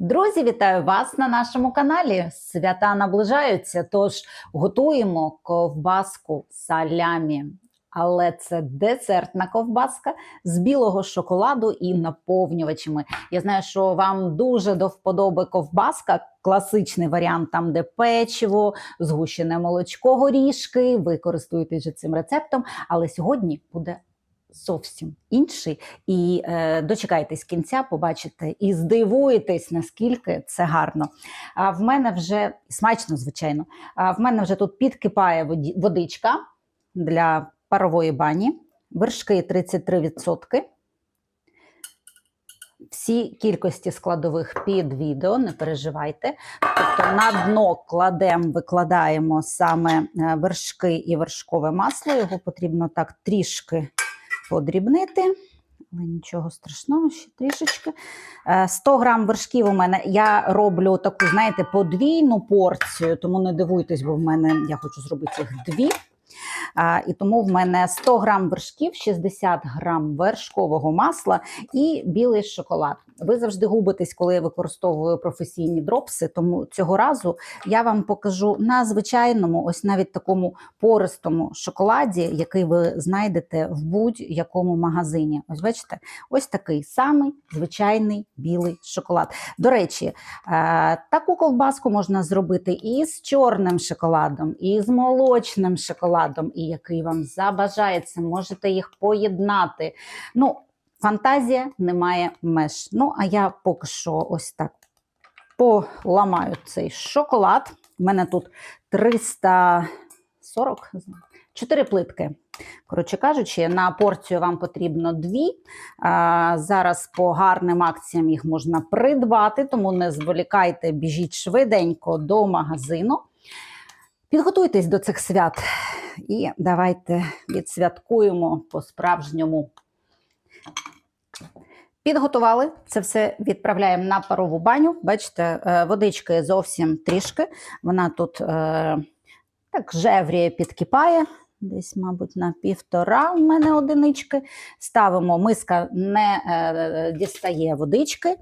Друзі, вітаю вас на нашому каналі. Свята наближаються, тож готуємо ковбаску салямі. Але це десертна ковбаска з білого шоколаду і наповнювачами. Я знаю, що вам дуже до вподоби ковбаска, класичний варіант, там де печиво, згущене молочко, горішки. Ви користуєтесь же цим рецептом. Але сьогодні буде зовсім інший. І е, дочекайтесь кінця, побачите і здивуєтесь, наскільки це гарно. А в мене вже смачно, звичайно. А в мене вже тут підкипає водичка для парової бані, вершки 33%. Всі кількості складових під відео, не переживайте. Тобто на дно кладемо, викладаємо саме е, вершки і вершкове масло. Його потрібно так трішки подрібнити. Але нічого страшного, ще трішечки. Е, 100 грам вершків у мене. Я роблю таку, знаєте, подвійну порцію, тому не дивуйтесь, бо в мене я хочу зробити їх дві. І тому в мене 100 грам вершків, 60 грам вершкового масла і білий шоколад. Ви завжди губитесь, коли я використовую професійні дропси. Тому цього разу я вам покажу на звичайному, ось навіть такому пористому шоколаді, який ви знайдете в будь-якому магазині. Ось бачите, ось такий самий звичайний білий шоколад. До речі, е, таку ковбаску можна зробити і з чорним шоколадом, і з молочним шоколадом, і який вам забажається, можете їх поєднати. Ну, фантазія не має меж. Ну, а я поки що ось так поламаю цей шоколад. У мене тут 340, 4 плитки. Коротше кажучи, на порцію вам потрібно дві. А, зараз по гарним акціям їх можна придбати, тому не зволікайте, біжіть швиденько до магазину. Підготуйтесь до цих свят і давайте відсвяткуємо по-справжньому. Підготували це все відправляємо на парову баню. Бачите, е, водички зовсім трішки. Вона тут е, так жевріє, підкипає. Десь, мабуть, на півтора у мене одинички. Ставимо, миска не е, дістає водички,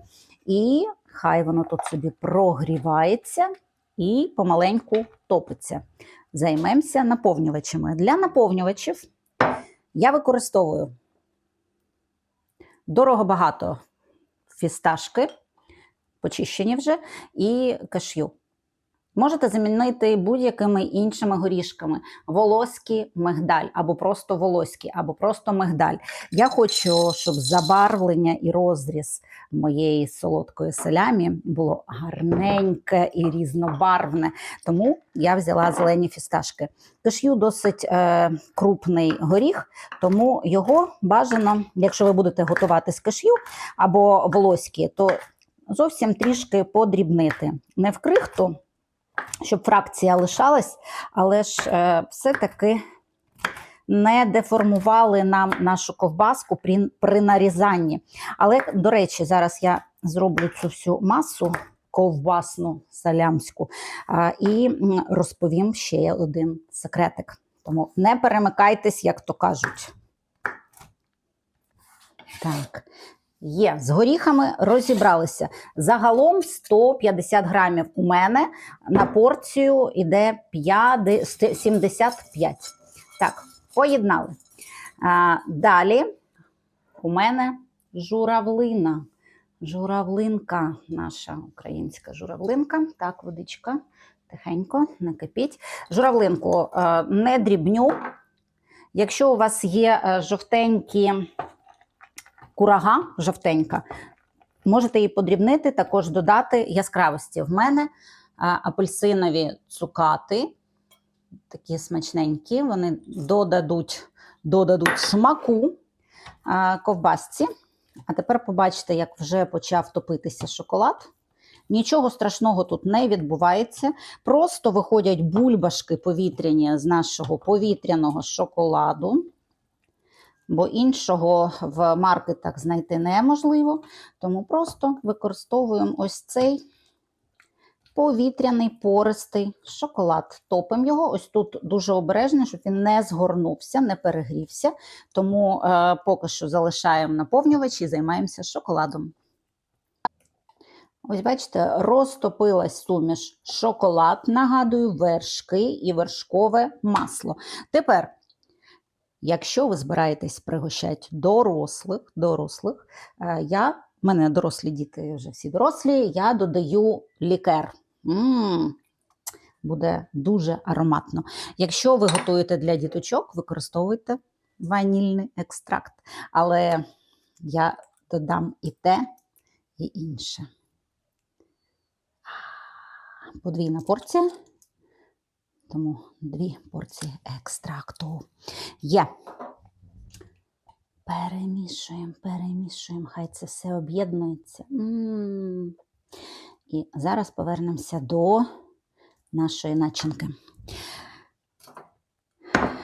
і хай воно тут собі прогрівається і помаленьку топиться. Займемося наповнювачами. Для наповнювачів я використовую дорого багато фісташки, почищені вже, і кашю. Можете замінити будь-якими іншими горішками. Волоський мигдаль, або просто волоський, або просто мигдаль. Я хочу, щоб забарвлення і розріз моєї солодкої салямі було гарненьке і різнобарвне. Тому я взяла зелені фісташки. Каш'ю досить е, крупний горіх, тому його бажано, якщо ви будете готувати з каш'ю або волоські, то зовсім трішки подрібнити. Не в крихту щоб фракція лишалась, але ж е, все-таки не деформували нам нашу ковбаску при, при нарізанні. Але, до речі, зараз я зроблю цю всю масу ковбасну салямську а, і розповім ще один секретик. Тому не перемикайтесь, як то кажуть. Так, Є, з горіхами розібралися. Загалом 150 грамів у мене на порцію йде 5, 75. Так, поєднали. А, далі у мене журавлина. Журавлинка, наша українська журавлинка. Так, водичка, тихенько, не кипіть. Журавлинку е, не дрібню. Якщо у вас є е, жовтенькі курага жовтенька. Можете її подрібнити, також додати яскравості. В мене апельсинові цукати, такі смачненькі, вони додадуть, додадуть смаку ковбасці. А тепер побачите, як вже почав топитися шоколад. Нічого страшного тут не відбувається. Просто виходять бульбашки повітряні з нашого повітряного шоколаду бо іншого в маркетах знайти неможливо. Тому просто використовуємо ось цей повітряний пористий шоколад. Топимо його. Ось тут дуже обережно, щоб він не згорнувся, не перегрівся. Тому е, поки що залишаємо наповнювач і займаємося шоколадом. Ось бачите, розтопилась суміш шоколад, нагадую, вершки і вершкове масло. Тепер, якщо ви збираєтесь пригощати дорослих, дорослих, е, я, в мене дорослі діти вже всі дорослі, я додаю лікер. м буде дуже ароматно. Якщо ви готуєте для діточок, використовуйте ванільний екстракт. Але я додам і те, і інше. Подвійна порція, тому дві порції екстракту є. Перемішуємо, перемішуємо, хай це все об'єднується. І зараз повернемося до нашої начинки.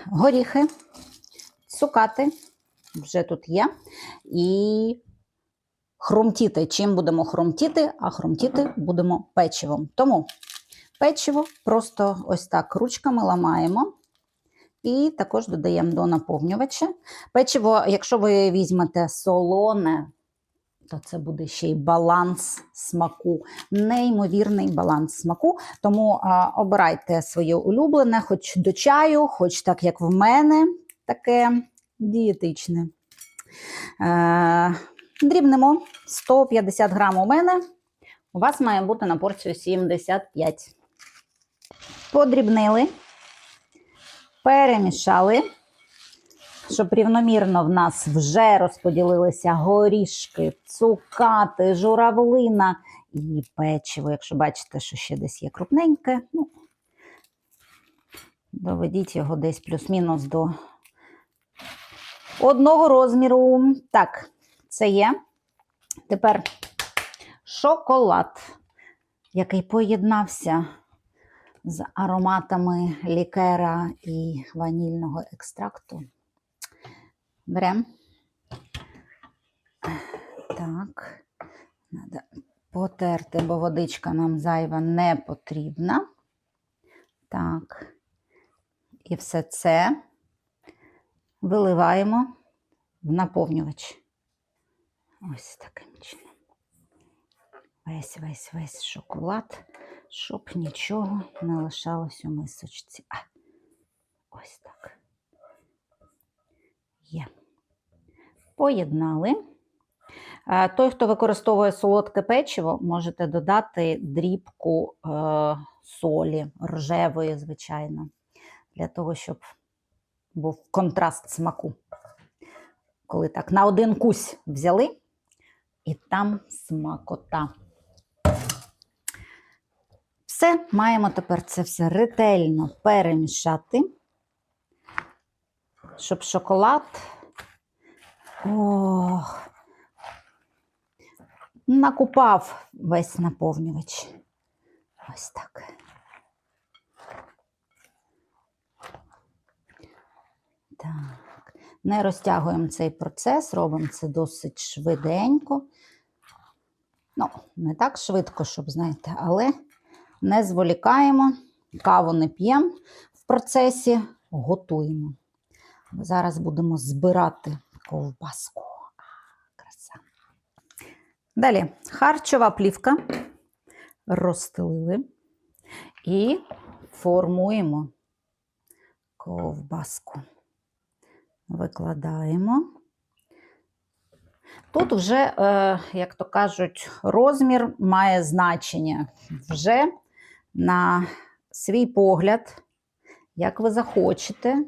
Горіхи, цукати вже тут є. І хрумтіти. Чим будемо хрумтіти? А хрумтіти будемо печивом. Тому печиво просто ось так ручками ламаємо. І також додаємо до наповнювача. Печиво, якщо ви візьмете солоне, то це буде ще й баланс смаку, неймовірний баланс смаку. Тому а, обирайте своє улюблене, хоч до чаю, хоч так, як в мене, таке дієтичне. Е, дрібнемо 150 грам у мене. У вас має бути на порцію 75. Подрібнили, перемішали щоб рівномірно в нас вже розподілилися горішки, цукати, журавлина і печиво. Якщо бачите, що ще десь є крупненьке, ну, доведіть його десь плюс-мінус до одного розміру. Так, це є. Тепер шоколад, який поєднався з ароматами лікера і ванільного екстракту. Беремо. Так, треба потерти, бо водичка нам зайва не потрібна. Так. І все це виливаємо в наповнювач. Ось таким чином. Весь весь весь шоколад, щоб нічого не лишалось у мисочці. А, ось так. Є. Поєднали. Той, хто використовує солодке печиво, можете додати дрібку е, солі, рожевої, звичайно, для того, щоб був контраст смаку. Коли так на один кусь взяли, і там смакота. Все, маємо тепер це все ретельно перемішати щоб шоколад ох, накупав весь наповнювач. Ось так. Так, не розтягуємо цей процес, робимо це досить швиденько. Ну, не так швидко, щоб знаєте, але не зволікаємо, каву не п'ємо в процесі, готуємо. Зараз будемо збирати ковбаску. Краса. Далі харчова плівка. Розстелили і формуємо ковбаску. Викладаємо. Тут вже, е, як то кажуть, розмір має значення. Вже на свій погляд, як ви захочете.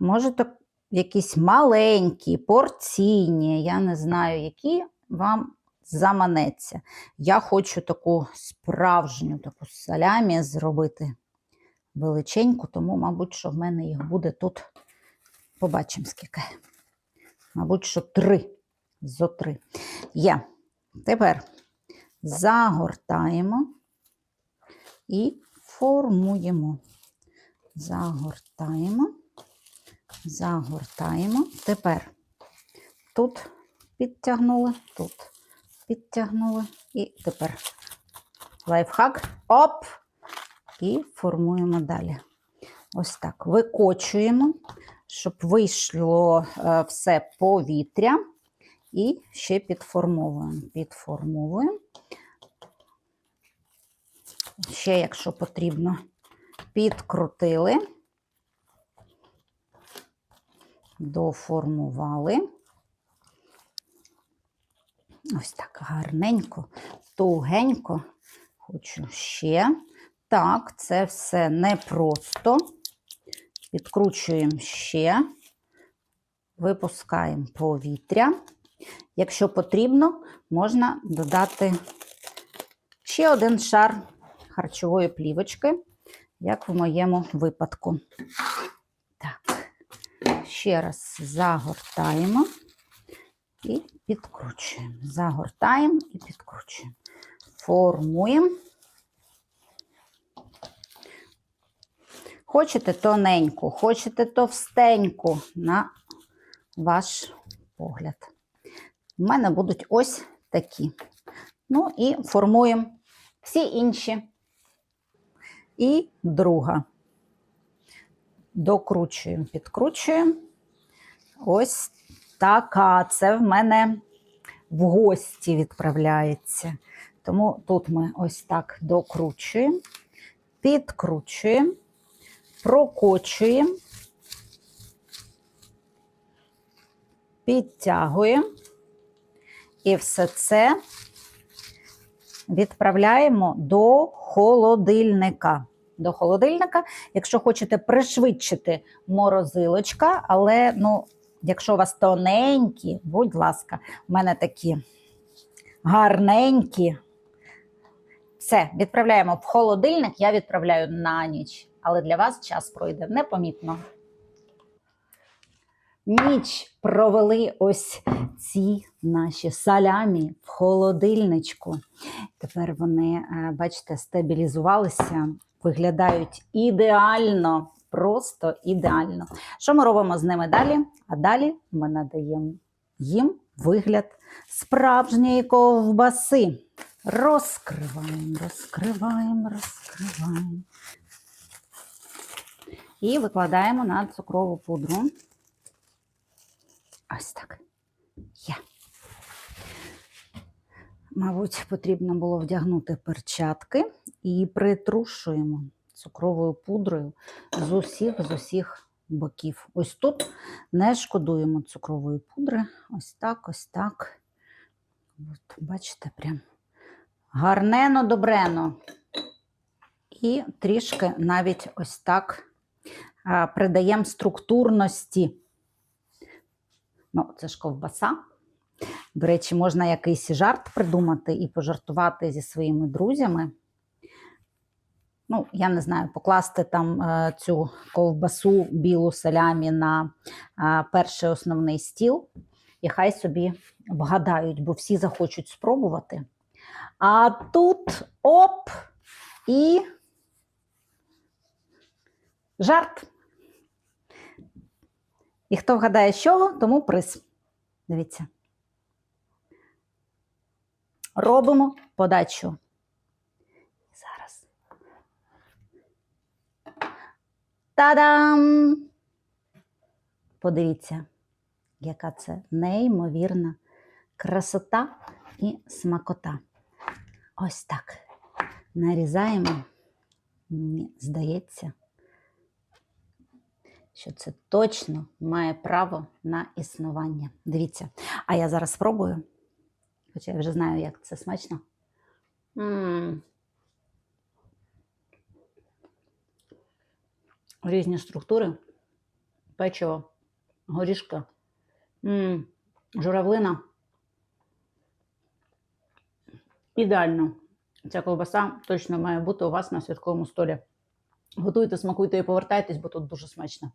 Можете якісь маленькі, порційні, я не знаю, які вам заманеться. Я хочу таку справжню таку салямі зробити величеньку, тому, мабуть, що в мене їх буде тут. Побачимо, скільки. Мабуть, що три. Зо три. Є. Тепер загортаємо і формуємо. Загортаємо загортаємо. Тепер тут підтягнули, тут підтягнули. І тепер лайфхак. Оп! І формуємо далі. Ось так. Викочуємо, щоб вийшло е, все повітря. І ще підформовуємо. Підформовуємо. Ще, якщо потрібно, підкрутили, доформували. Ось так гарненько, тугенько. Хочу ще. Так, це все непросто. Підкручуємо ще, випускаємо повітря. Якщо потрібно, можна додати ще один шар харчової плівочки, як в моєму випадку. Так, ще раз загортаємо і підкручуємо. Загортаємо і підкручуємо. Формуємо. Хочете тоненьку, хочете товстеньку на ваш погляд. У мене будуть ось такі. Ну і формуємо всі інші. І друга. Докручуємо, підкручуємо. Ось така. Це в мене в гості відправляється. Тому тут ми ось так докручуємо, підкручуємо, прокочуємо, підтягуємо. І все це відправляємо до холодильника. До холодильника, якщо хочете пришвидшити морозилочка, але ну, якщо у вас тоненькі, будь ласка, в мене такі гарненькі. Все, відправляємо в холодильник, я відправляю на ніч, але для вас час пройде непомітно. Ніч провели ось ці наші салямі в холодильничку. Тепер вони, е, бачите, стабілізувалися, виглядають ідеально, просто ідеально. Що ми робимо з ними далі? А далі ми надаємо їм вигляд справжньої ковбаси. Розкриваємо, розкриваємо, розкриваємо. І викладаємо на цукрову пудру. Ось так. Є. Мабуть, потрібно було вдягнути перчатки і притрушуємо цукровою пудрою з усіх з усіх боків. Ось тут не шкодуємо цукрової пудри. Ось так, ось так. От, бачите, прям гарнено, добрено. І трішки навіть ось так придаємо структурності. Ну, це ж ковбаса. До речі, можна якийсь жарт придумати і пожартувати зі своїми друзями. Ну, я не знаю, покласти там е, цю ковбасу білу салямі на е, перший основний стіл, і хай собі вгадають, бо всі захочуть спробувати. А тут оп! І жарт. І хто вгадає, з чого, тому приз. Дивіться. Робимо подачу. Зараз. Та-дам! Подивіться, яка це неймовірна красота і смакота. Ось так. Нарізаємо. Мені здається, що це точно має право на існування. Дивіться. А я зараз спробую. Хоча я вже знаю, як це смачно. М. Різні структури, печиво, горішка, М. журавлина. Ідеально. Ця ковбаса точно має бути у вас на святковому столі. Готуйте, смакуйте і повертайтесь, бо тут дуже смачно.